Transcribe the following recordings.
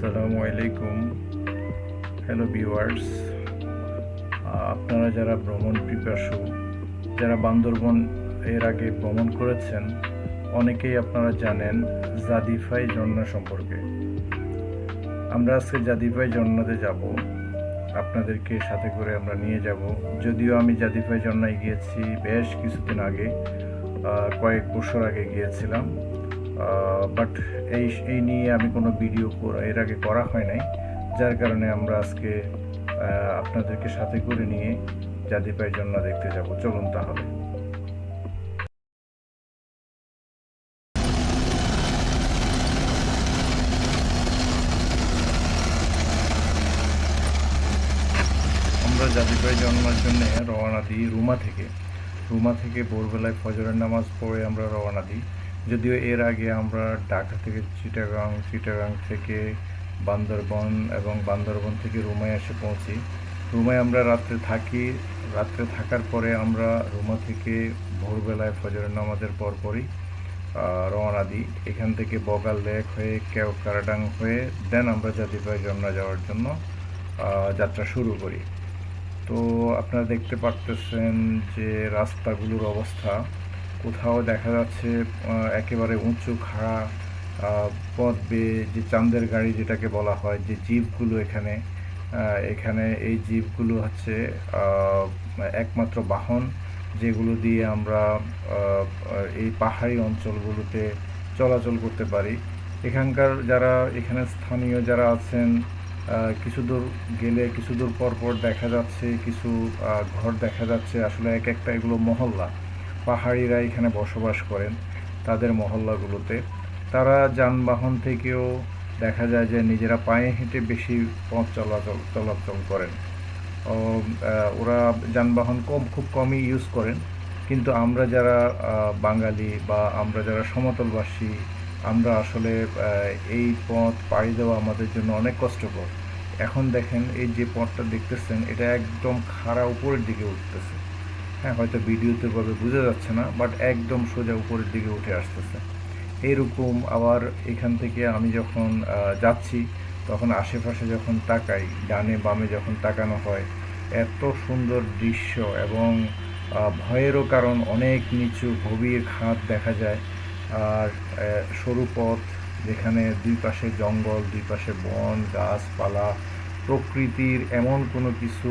আসসালামু আলাইকুম। Hello viewers আপনারা যারা ভ্রমণ পিপাসু, যারা বান্দরবন এর আগে ভ্রমণ করেছেন, অনেকেই আপনারা জানেন জাদিফাই ঝর্ণা সম্পর্কে। আমরা আজকে জাদিফাই ঝর্ণাতে যাব। আপনাদেরকে সাথে করে আমরা নিয়ে যাব। যদিও আমি জাদিফাই জন্নায় গিয়েছি বেশ কিছুদিন আগে কয়েক বছর আগে গিয়েছিলাম। বাট এই এই নিয়ে আমি কোনো ভিডিও এর আগে করা হয় নাই। যার কারণে আমরা আজকে আপনাদেরকে সাথে করে নিয়ে জাদিফাই জন্না দেখতে যাব। চলুন তাহলে। জাদিপাই জন্মার জন্য রওনা দিই রুমা থেকে। রুমা থেকে ভোরবেলায় ফজরের নামাজ পড়ে আমরা রওনা দিই। যদিও এর আগে আমরা ঢাকা থেকে চিটাগাং চিটাগাং থেকে বান্দরবন এবং বান্দরবন থেকে রুমায় এসে পৌঁছি। রুমায় আমরা রাত্রে থাকি, রাত্রে থাকার পরে আমরা রুমা থেকে ভোরবেলায় ফজরের নামাজের পর পরই রওনা দিই। এখান থেকে বগাল লেক হয়ে, কেউ কারাডাং হয়ে, দেন আমরা জাতিপাই জন্না যাওয়ার জন্য যাত্রা শুরু করি। তো আপনারা দেখতে পারতেছেন যে রাস্তাগুলোর অবস্থা। কোথাও দেখা যাচ্ছে একেবারে উঁচু, খাড়া পথ বেয়ে যে চাঁদের গাড়ি যেটাকে বলা হয়, যে জিপগুলো এখানে এখানে এই জিপগুলো হচ্ছে একমাত্র বাহন যেগুলো দিয়ে আমরা এই পাহাড়ি অঞ্চলগুলোতে চলাচল করতে পারি। এখানকার যারা, এখানে স্থানীয় যারা আছেন কিছু দূর গেলে, কিছু দূর পর পর দেখা যাচ্ছে, কিছু ঘর দেখা যাচ্ছে। আসলে এক একটা এগুলো মহল্লা। পাহাড়িরা এখানে বসবাস করেন তাদের মহল্লাগুলোতে। তারা যানবাহন থেকেও দেখা যায় যে নিজেরা পায়ে হেঁটে বেশি পথ চলাচল চলাচল করেন। ওরা যানবাহন কম, খুব কমই ইউজ করেন। কিন্তু আমরা যারা বাঙালি বা আমরা যারা সমতলবাসী আমরা আসলে এই পথ পাড়ি দেওয়া আমাদের জন্য অনেক কষ্টকর। এখন দেখেন এই যে পথটা দেখতেছেন, এটা একদম খাড়া উপরের দিকে উঠতেছে। হ্যাঁ হয়তো ভিডিওতে ভাবে বোঝা যাচ্ছে না বাট একদম সোজা উপরের দিকে উঠে আসতেছে। এইরকম আবার এখান থেকে আমি যখন যাচ্ছি, তখন আশেপাশে যখন তাকাই, ডানে বামে যখন তাকানো হয়, এত সুন্দর দৃশ্য এবং ভয়েরও কারণ অনেক নিচু গভীর খাত দেখা যায়। আর সরু পথ যেখানে দুই পাশে জঙ্গল, দুই পাশে বন, গাছপালা, প্রকৃতির এমন কোনো কিছু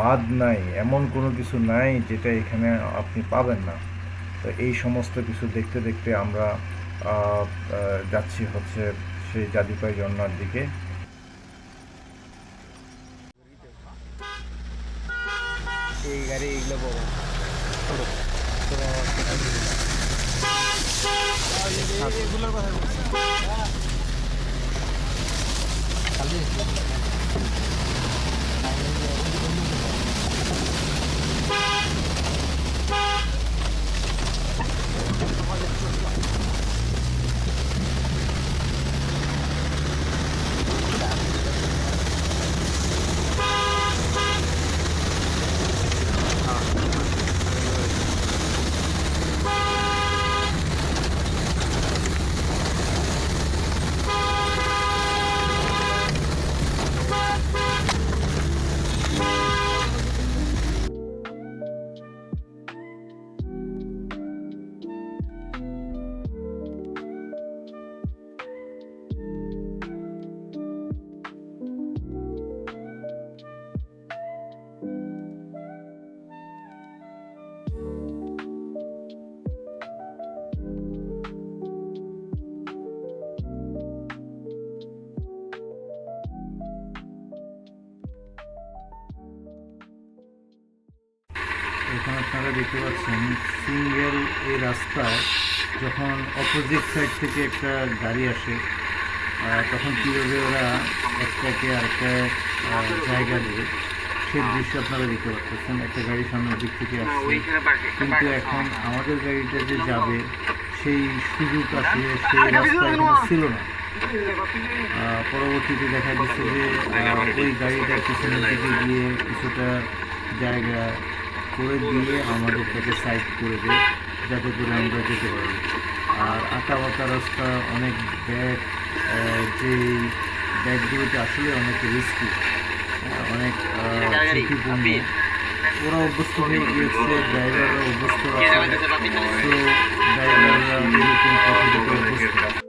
বাদ নাই, এমন কোনো কিছু নাই যেটা এখানে আপনি পাবেন না। তো এই সমস্ত কিছু দেখতে দেখতে আমরা যাচ্ছি হচ্ছে সেই জাদিপাই ঝর্ণার দিকে। এই গাড়ি এগুলো বড়। এগুলোর কথা অপোজিট সাইড থেকে একটা গাড়ি আসে। তখন কীভাবে ওরা একটাকে আরেকটা জায়গা দেবে সেই দৃশ্য আপনারা দেখতে পাচ্ছেন। একটা গাড়ি সামনের দিক থেকে আসছে। কিন্তু এখন আমাদের গাড়িটা যে যাবে, সেই সুযোগ আসলে সেই রাস্তা ছিল না। পরবর্তীতে দেখা যাচ্ছে যে ওই গাড়িটার পিছনের দিকে গিয়ে কিছুটা জায়গা করে দিয়ে আমাদের তাকে সাইড করে দেয়, যাতে করে আমরা যেতে পারি। আর আঁকা বাঁকা রাস্তা অনেক ব্যাগ যে ব্যাগগুলোতে আসলে অনেক রিস্কি অনেক ঝুঁকিপূর্ণ। ওরা অভ্যস্ত হয়ে গিয়েছে ড্রাইভাররা অভ্যস্ত আছে। তো ড্রাইভাররা এরকম অভ্যস্ত।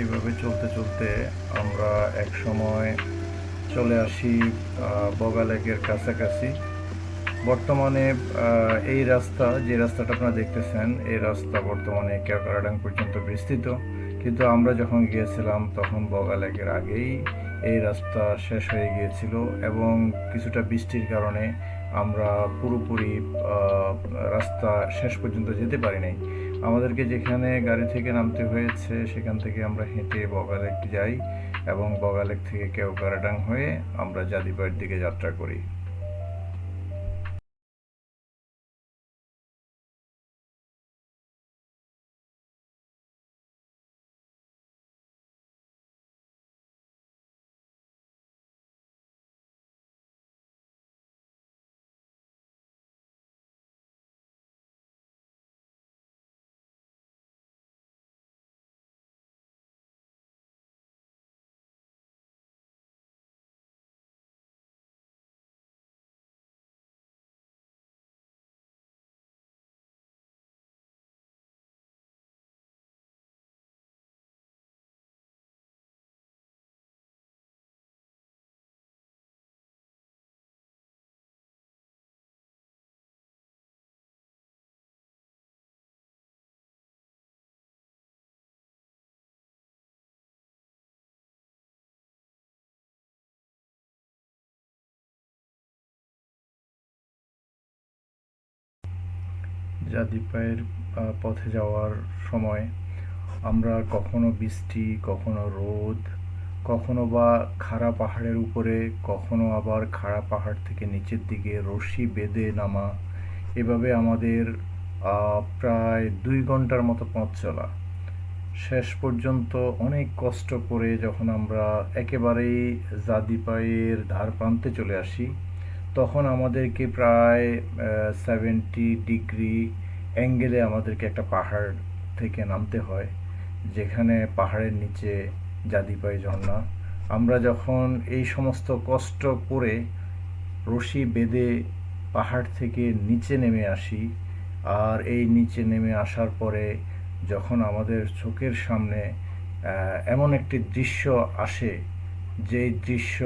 এইভাবে চলতে চলতে আমরা এক সময় চলে আসি আহ, বগা লেকের কাছাকাছি। বর্তমানে এই রাস্তা যে রাস্তাটা আপনারা দেখতেছেন এই রাস্তা বর্তমানে কেওকারাডাং পর্যন্ত বিস্তৃত। কিন্তু আমরা যখন গিয়েছিলাম তখন বগা লেকের আগেই এই রাস্তা শেষ হয়ে গিয়েছিল এবং কিছুটা বৃষ্টির কারণে আমরা পুরোপুরি রাস্তা শেষ পর্যন্ত যেতে পারি নাই আমাদেরকে যেখানে গাড়ি থেকে নামতে হয়েছে, সেখান থেকে আমরা হেঁটে বগালেক যাই এবং বগালেক থেকে কেওকারাডাং হয়ে আমরা জাদিবাড়ির দিকে যাত্রা করি। জাদিপায়ের আহ, পথে যাওয়ার সময় আমরা কখনো বৃষ্টি কখনো রোদ কখনো বা খাড়া পাহাড়ের উপরে কখনো আবার খাড়া পাহাড় থেকে নিচের দিকে রশি বেঁধে নামা। এভাবে আমাদের প্রায় দুই ঘণ্টার মতো পথ চলা। শেষ পর্যন্ত অনেক কষ্ট করে যখন আমরা একেবারেই জাদিপায়ের ধার প্রান্তে চলে আসি তখন আমাদেরকে প্রায় সেভেন্টি ডিগ্রি অ্যাঙ্গেলে আমাদেরকে একটা পাহাড় থেকে নামতে হয়, যেখানে পাহাড়ের নিচে জাদিপাই ঝর্ণা। আমরা যখন এই সমস্ত কষ্ট করে রশি বেঁধে পাহাড় থেকে নিচে নেমে আসি, আর এই নিচে নেমে আসার পরে যখন আমাদের চোখের সামনে এমন একটি দৃশ্য আসে, যেই দৃশ্য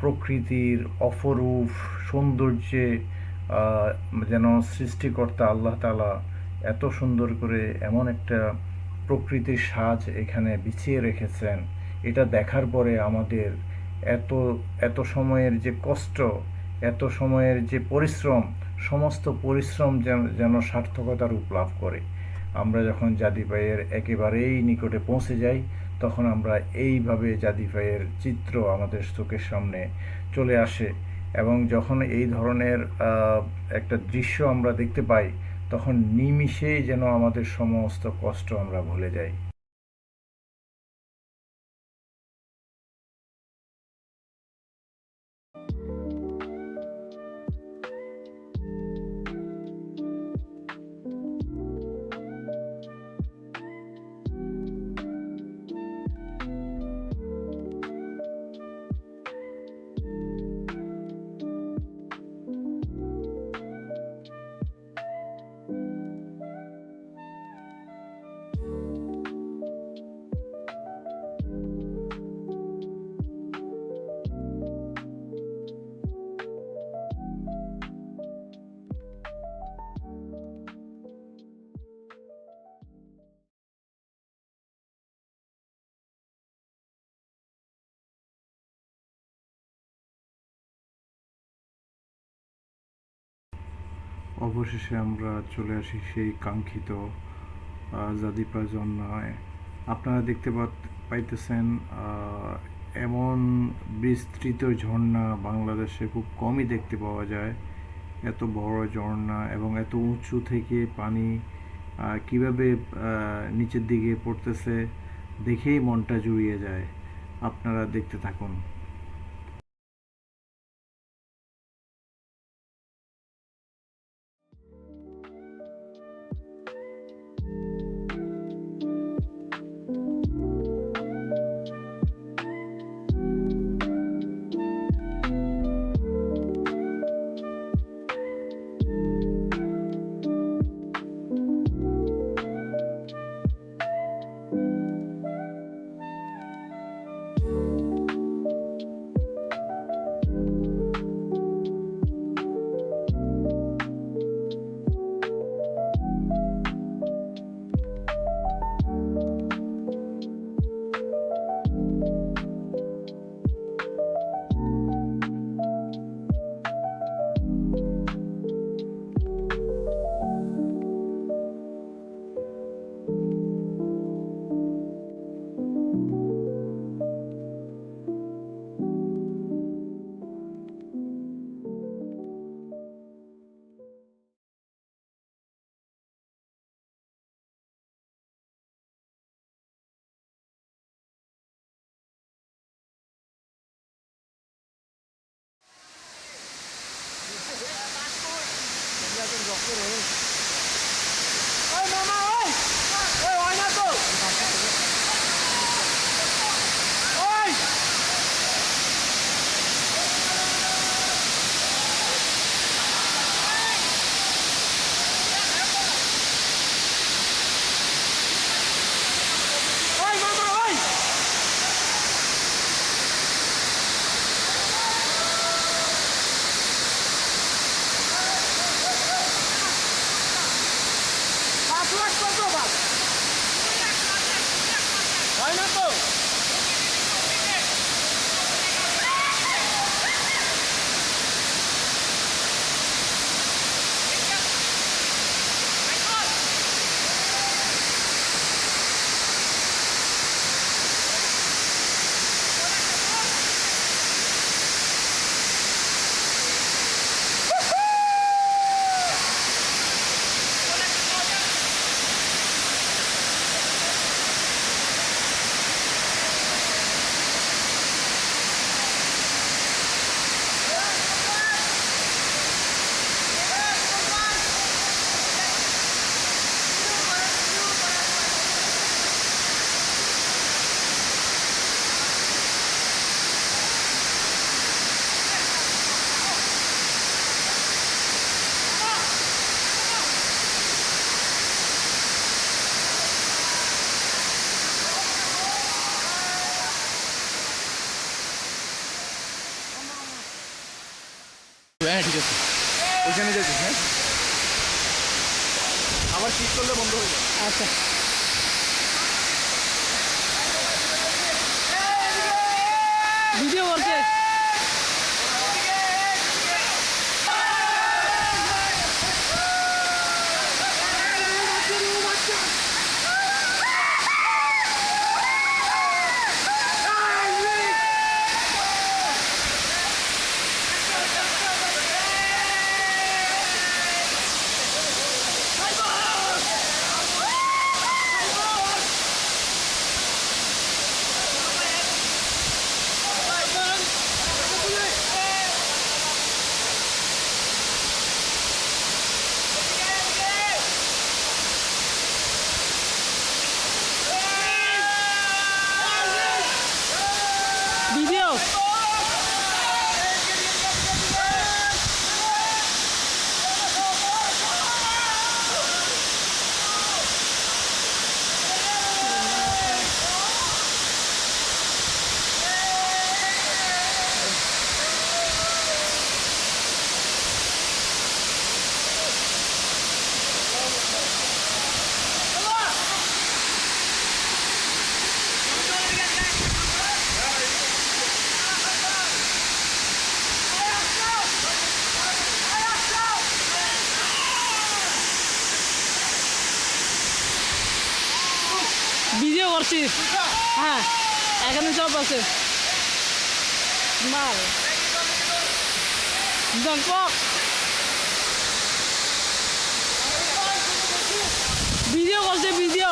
প্রকৃতির অপরূপ সৌন্দর্যে যেন সৃষ্টিকর্তা আল্লাহ তালা এত সুন্দর করে এমন একটা প্রকৃতির সাজ এখানে বিছিয়ে রেখেছেন। এটা দেখার পরে আমাদের এত এত সময়ের যে কষ্ট, এত সময়ের যে পরিশ্রম, সমস্ত পরিশ্রম যেন যেন সার্থকতা রূপ লাভ করে। আমরা যখন জাদিপাইয়ের একেবারেই নিকটে পৌঁছে যাই তখন আমরা এইভাবে জাদিপাইয়ের চিত্র আমাদের চোখের সামনে চলে আসে এবং যখন এই ধরনের একটা দৃশ্য আমরা দেখতে পাই, তখন নিমিষেই যেন আমাদের সমস্ত কষ্ট আমরা ভুলে যাই। অবশেষে আমরা চলে আসি সেই কাঙ্ক্ষিত জাদিপা ঝর্ণায় আপনারা দেখতে পাইতেছেন এমন বিস্তৃত ঝর্ণা বাংলাদেশে খুব কমই দেখতে পাওয়া যায়। এত বড় ঝর্ণা এবং এত উঁচু থেকে পানি কীভাবে নিচের দিকে পড়তেছে, দেখেই মনটা জুড়িয়ে যায়। আপনারা দেখতে থাকুন। Pineapple! আছে ওইখানে যেতে হ্যাঁ? আবার শীত করলে বন্ধ হয়ে যাবে। আচ্ছা। করছি হ্যাঁ এখানে জব আছে। মাল জঙ্কক ভিডিও করছে ভিডিও।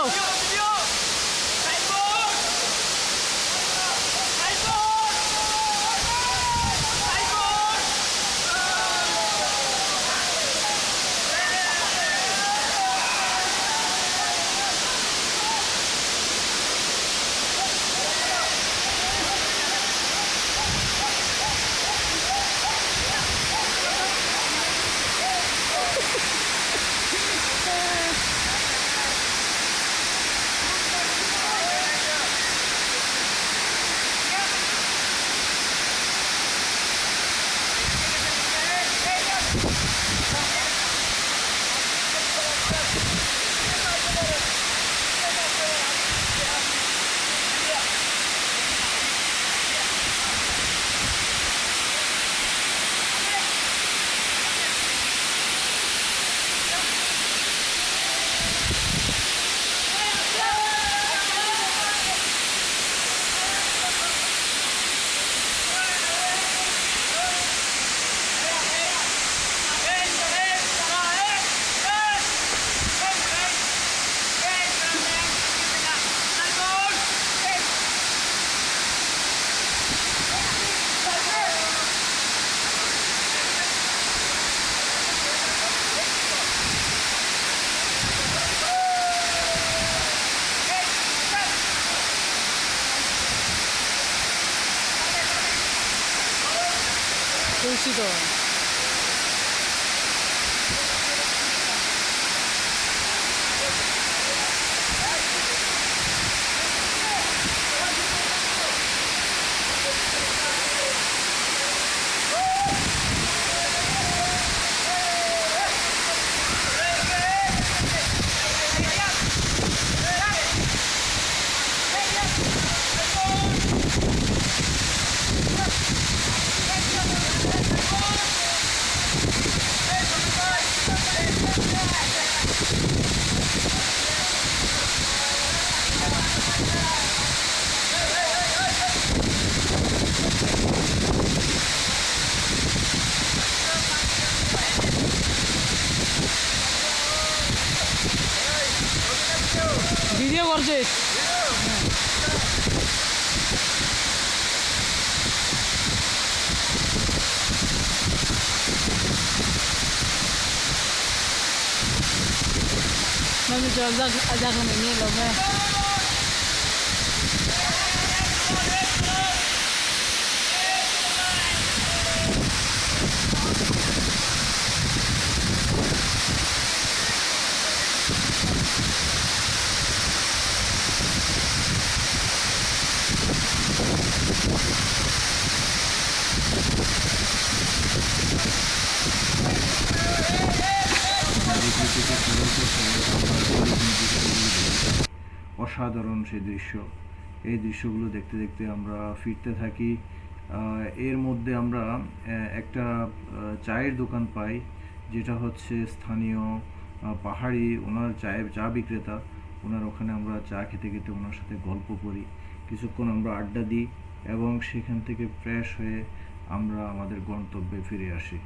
فيديو ورجيت ما مجال داخل داخل منين لو ما অসাধারণ সেই দৃশ্য। এই দৃশ্যগুলো দেখতে দেখতে আমরা ফিরতে থাকি। এর মধ্যে আমরা একটা চায়ের দোকান পাই, যেটা হচ্ছে স্থানীয় পাহাড়ি, ওনার চায়ের চা বিক্রেতা। ওনার ওখানে আমরা চা খেতে খেতে ওনার সাথে গল্প করি। কিছুক্ষণ আমরা আড্ডা দিই এবং সেখান থেকে ফ্রেশ হয়ে আমরা আমাদের গন্তব্যে ফিরে আসি।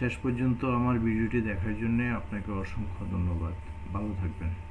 শেষ পর্যন্ত আমার ভিডিওটি দেখার জন্যে আপনাকে অসংখ্য ধন্যবাদ। ভালো থাকবেন।